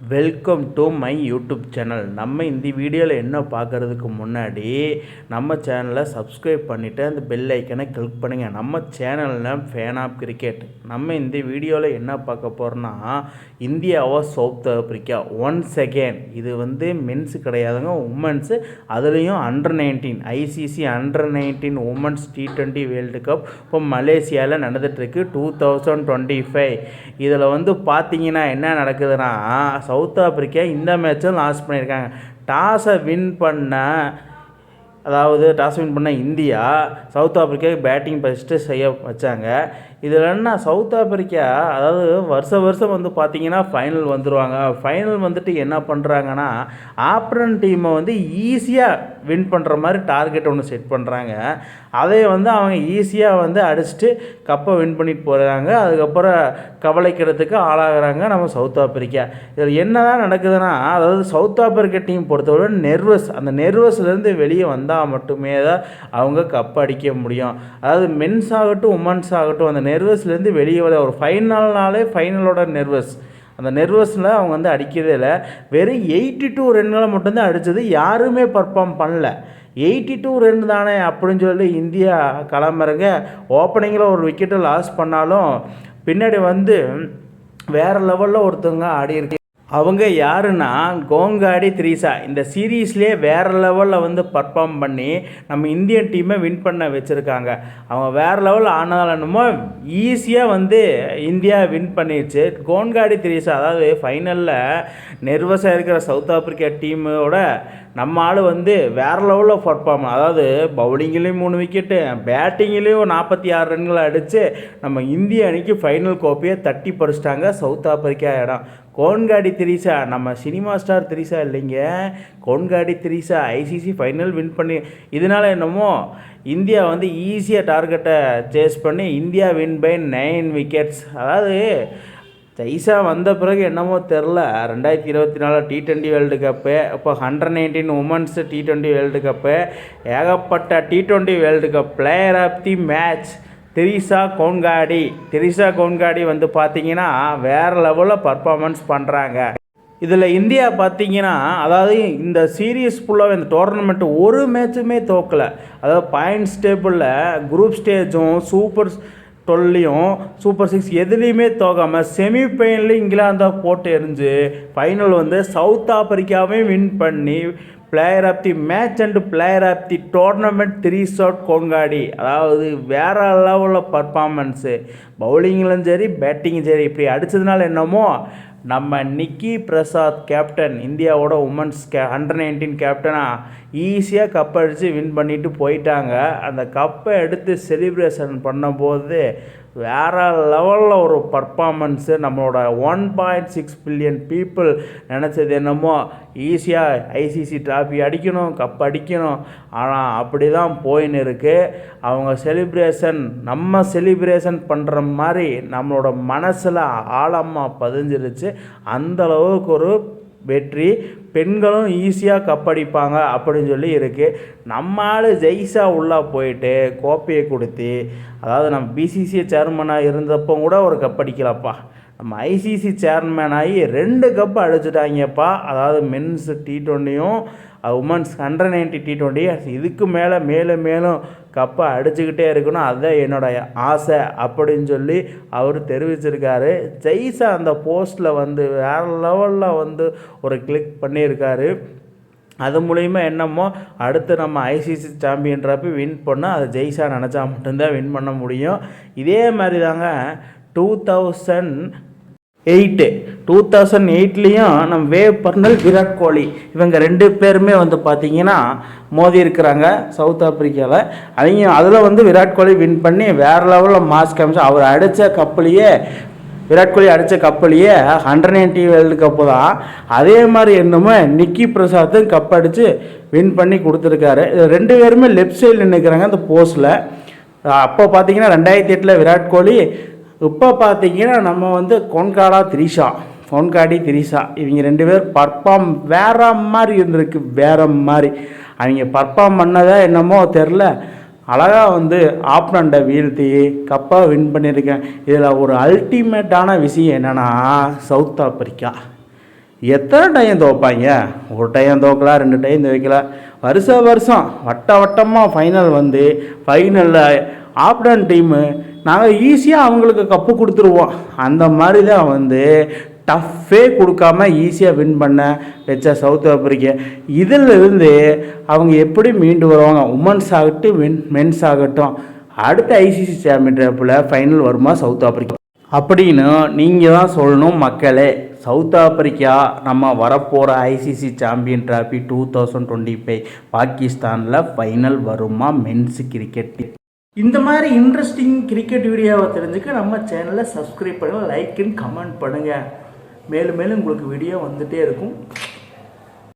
Welcome to my YouTube channel நம்ம இந்த வீடியோவில் என்ன பார்க்குறதுக்கு முன்னாடி நம்ம சேனலை சப்ஸ்கிரைப் பண்ணிவிட்டு அந்த பெல் ஐக்கனை கிளிக் பண்ணுங்கள் நம்ம சேனலில் ஃபேன் ஆஃப் கிரிக்கெட் நம்ம இந்த வீடியோவில் என்ன பார்க்க போகிறோன்னா இந்தியாவா சவுத் ஆப்பிரிக்கா. ஒன் செகண்ட் இது வந்து மென்ஸ் கிடையாதுங்க உமன்ஸு அதுலேயும் under nineteen ICC under nineteen women's T twenty world cup இப்போ மலேசியாவில் நடந்துகிட்ருக்கு டூ தௌசண்ட் டுவெண்ட்டி ஃபைவ் இதில் வந்து பார்த்தீங்கன்னா என்ன நடக்குதுன்னா சவுத் ஆப்பிரிக்கா இந்த மேட்சும் லாஸ் பண்ணியிருக்காங்க. டாஸை வின் பண்ண அதாவது டாஸ் வின் பண்ண India south Africa batting first செய்ய வச்சாங்க. இதில் என்ன? சவுத் ஆப்பிரிக்கா அதாவது வருஷ வருஷம் வந்து பார்த்தீங்கன்னா ஃபைனல் வந்துடுவாங்க ஃபைனல் வந்துட்டு என்ன பண்ணுறாங்கன்னா ஆப்ரன் டீமை வந்து ஈஸியாக வின் பண்ணுற மாதிரி டார்கெட் ஒன்று செட் பண்ணுறாங்க அதை வந்து அவங்க ஈஸியாக வந்து அடிச்சுட்டு கப்பை வின் பண்ணிட்டு போகிறாங்க அதுக்கப்புறம் கவலைக்கிறதுக்கு ஆளாகிறாங்க நம்ம சவுத் ஆப்பிரிக்கா. இதில் என்ன தான் நடக்குதுன்னா அதாவது சவுத் ஆப்பிரிக்கா டீம் பொறுத்தவரை நெர்வஸ் அந்த நெர்வஸ்லேருந்து வெளியே வந்தால் மட்டுமே தான் அவங்க கப் அடிக்க முடியும். அதாவது மென்ஸ் ஆகட்டும் உமன்ஸ் ஆகட்டும் அந்த நெர்வஸ்லேருந்து வெளியே வர ஒரு ஃபைனல்னாலே ஃபைனலோட நெர்வஸ் அந்த நெர்வஸில் அவங்க வந்து அடிக்கிறதே இல்லை. வெறும் எயிட்டி டூ ரன்களை மட்டும்தான் அடித்தது யாருமே பர்ஃபார்ம் பண்ணல. எயிட்டி டூ ரன் தானே அப்படின்னு சொல்லி இந்தியா கிளம்புறங்க ஓப்பனிங்கில் ஒரு விக்கெட்டை லாஸ் பண்ணாலும் பின்னாடி வந்து வேறு லெவலில் ஒருத்தவங்க ஆடி இருக்கு. அவங்க யாருன்னா கோங்காடி த்ரீசா. இந்த சீரீஸ்லேயே வேறு லெவலில் வந்து பர்ஃபார்ம் பண்ணி நம்ம இந்தியன் டீமை வின் பண்ண வச்சுருக்காங்க. அவங்க வேறு லெவலில் ஆனாலும் ஈஸியாக வந்து இந்தியா வின் பண்ணிடுச்சு கோன்காடி த்ரீசா அதாவது ஃபைனலில் நெர்வஸாக இருக்கிற சவுத் ஆப்பிரிக்கா டீமோட நம்ம ஆள் வந்து வேறு லெவலில் பர்ஃபார்ம் அதாவது பவுலிங்லேயும் மூணு விக்கெட்டு பேட்டிங்லேயும் நாற்பத்தி ஆறு ரன்களை அடித்து நம்ம இந்திய அணிக்கு ஃபைனல் கோப்பையை தட்டி பறிச்சிட்டாங்க சவுத் ஆப்பிரிக்கா இடம். கோன்காடி திரிசா நம்ம சினிமா ஸ்டார் திரிசா இல்லைங்க. Gongadi Trisha ICC final win பண்ணி இதனால் என்னமோ இந்தியா வந்து ஈஸியாக டார்கெட்டை சேஸ் பண்ணி India win by nine wickets அதாவது ஜெய்சா வந்த பிறகு என்னமோ தெரில ரெண்டாயிரத்தி இருபத்தி நாலு டி ட்வெண்ட்டி வேர்ல்டு கப்பு இப்போ hundred nineteen women's T twenty world cup ஏகப்பட்ட T twenty world cup player of the match Trisha Gongadi. Trisha Gongadi வந்து பார்த்தீங்கன்னா வேறு லெவலில் பர்ஃபார்மன்ஸ் பண்ணுறாங்க இதில் இந்தியா பார்த்தீங்கன்னா அதாவது இந்த சீரீஸ் ஃபுல்லாக இந்த டோர்னமெண்ட் ஒரு மேட்சுமே தோக்கலை. அதாவது பாயிண்ட்ஸ் டேபிளில் குரூப் ஸ்டேஜும் சூப்பர் டுவெல்லையும் சூப்பர் சிக்ஸ் எதுலேயுமே செமி செமிஃபைனலில் இங்கிலாந்தாக போட்டு எரிஞ்சு ஃபைனல் வந்து சவுத் ஆப்பிரிக்காவையும் வின் பண்ணி player of the match and player of the tournament Trisha Gongadi அதாவது வேறு லெவலில் பர்ஃபார்மன்ஸு பவுலிங்லையும் சரி பேட்டிங்கும் சரி இப்படி அடித்ததுனால என்னமோ நம்ம நிக்கி பிரசாத் கேப்டன் இந்தியாவோட உமன்ஸ் கே அண்டர் நைன்டீன் கேப்டனாக ஈஸியாக கப் அடித்து வின் பண்ணிட்டு போயிட்டாங்க. அந்த கப்பை எடுத்து செலிப்ரேஷன் பண்ணும்போது வேறு லெவலில் ஒரு பர்ஃபாமன்ஸு நம்மளோட one point six billion people நினச்சது என்னமோ ஈஸியாக ஐசிசி ட்ராஃபி அடிக்கணும் கப் அடிக்கணும். ஆனால் அப்படி தான் போயின்னு இருக்குது அவங்க செலிப்ரேஷன் நம்ம செலிப்ரேஷன் பண்ணுற மாதிரி நம்மளோட மனசில் ஆழமாக பதிஞ்சிருச்சு. அந்தளவுக்கு ஒரு வெற்றி பெண்களும் ஈஸியாக கப்படிப்பாங்க அப்படின்னு சொல்லி இருக்குது நம்ம ஆள் ஜெய்ஸா உள்ளே போயிட்டு கோப்பையை கொடுத்து அதாவது நம்ம பிசிசி சேர்மனாக இருந்தப்போ கூட ஒரு கப்படிக்கலப்பா நம்ம ஐசிசி சேர்மேன் ஆகி ரெண்டு கப் அடிச்சுட்டாங்கப்பா. அதாவது men's T ட்வெண்ட்டியும் women's hundred ninety T twenty இதுக்கு மேலே மேலும் மேலும் கப்பை அடிச்சுக்கிட்டே இருக்கணும். அதுதான் என்னோடய ஆசை அப்படின்னு சொல்லி அவர் தெரிவிச்சிருக்காரு. ஜெய்ஸா அந்த போஸ்ட்டில் வந்து வேறு லெவலில் வந்து ஒரு கிளிக் பண்ணியிருக்காரு. அது மூலிமா என்னமோ அடுத்து நம்ம ஐசிசி சாம்பியன் வின் பண்ணால் அதை ஜெய்ஸா நினச்சா மட்டும்தான் வின் பண்ண முடியும். இதே மாதிரி தாங்க two thousand eight two thousand எயிட்லேயும் நம்ம வேவ் பர்னல் விராட் கோலி. இவங்க ரெண்டு பேருமே வந்து பார்த்தீங்கன்னா மோதி இருக்கிறாங்க சவுத் ஆப்பிரிக்காவில் அவங்க அதில் வந்து விராட் கோலி வின் பண்ணி வேறு லெவலில் மாஸ் காமிச்சு அவர் அடித்த கப்பலையே விராட் கோலி அடித்த கப்பலையே ஹண்ட்ரட் நைன்டி வேர்ல்டு கப்பு தான். அதே மாதிரி என்னமோ நிக்கி பிரசாத்தும் கப் அடித்து வின் பண்ணி கொடுத்துருக்காரு. ரெண்டு பேருமே லெஃப்ட் சைடில் நிற்கிறாங்க அந்த போஸ்டில் அப்போ பார்த்தீங்கன்னா ரெண்டாயிரத்தி எட்டில் விராட் கோலி இப்போ பார்த்தீங்கன்னா நம்ம வந்து கொன்காடா திரிஷா கொன்காடி திரிஷா இவங்க ரெண்டு பேர் பர்ஃபார்ம் வேற மாதிரி இருந்திருக்கு வேற மாதிரி. அவங்க பர்ஃபார்ம் பண்ணதா என்னமோ தெரில அழகாக வந்து ஆப்னண்டை வீழ்த்தி கப்பாக வின் பண்ணியிருக்கேன். இதில் ஒரு அல்டிமேட்டான விஷயம் என்னென்னா சவுத் ஆப்பிரிக்கா. எத்தனை டைம் துவைப்பாங்க ஒரு டைம் துவைக்கலாம் ரெண்டு டைம் துவைக்கல வருஷ வருஷம் வட்ட வட்டமாக ஃபைனல் வந்து ஃபைனலில் ஆப்டன் டீமு நாங்கள் ஈஸியாக அவங்களுக்கு கப்பு கொடுத்துருவோம். அந்த மாதிரி தான் வந்து டஃப்பே கொடுக்காம ஈஸியாக வின் பண்ண வச்ச சவுத் ஆப்பிரிக்கா இதிலிருந்து அவங்க எப்படி மீண்டு வருவாங்க? உமன்ஸ் ஆகட்டும் வின் மென்ஸ் ஆகட்டும். அடுத்த ஐசிசி சாம்பியன் ஃபைனல் வருமா சவுத் ஆப்பிரிக்கா அப்படின்னு நீங்கள் தான் சொல்லணும் மக்களே. சவுத் ஆப்பிரிக்கா நம்ம வரப்போகிற ICC champion trophy two thousand twenty five பாகிஸ்தானில் ஃபைனல் வருமா மென்ஸ் கிரிக்கெட் இந்த மாதிரி இன்ட்ரெஸ்டிங் கிரிக்கெட் வீடியோவை தெரிஞ்சுக்க நம்ம சேனலை சப்ஸ்கிரைப் பண்ணுங்கள் லைக் அண்ட் கமெண்ட் பண்ணுங்கள் மேலும் மேலும் உங்களுக்கு வீடியோ வந்துகிட்டே இருக்கும்.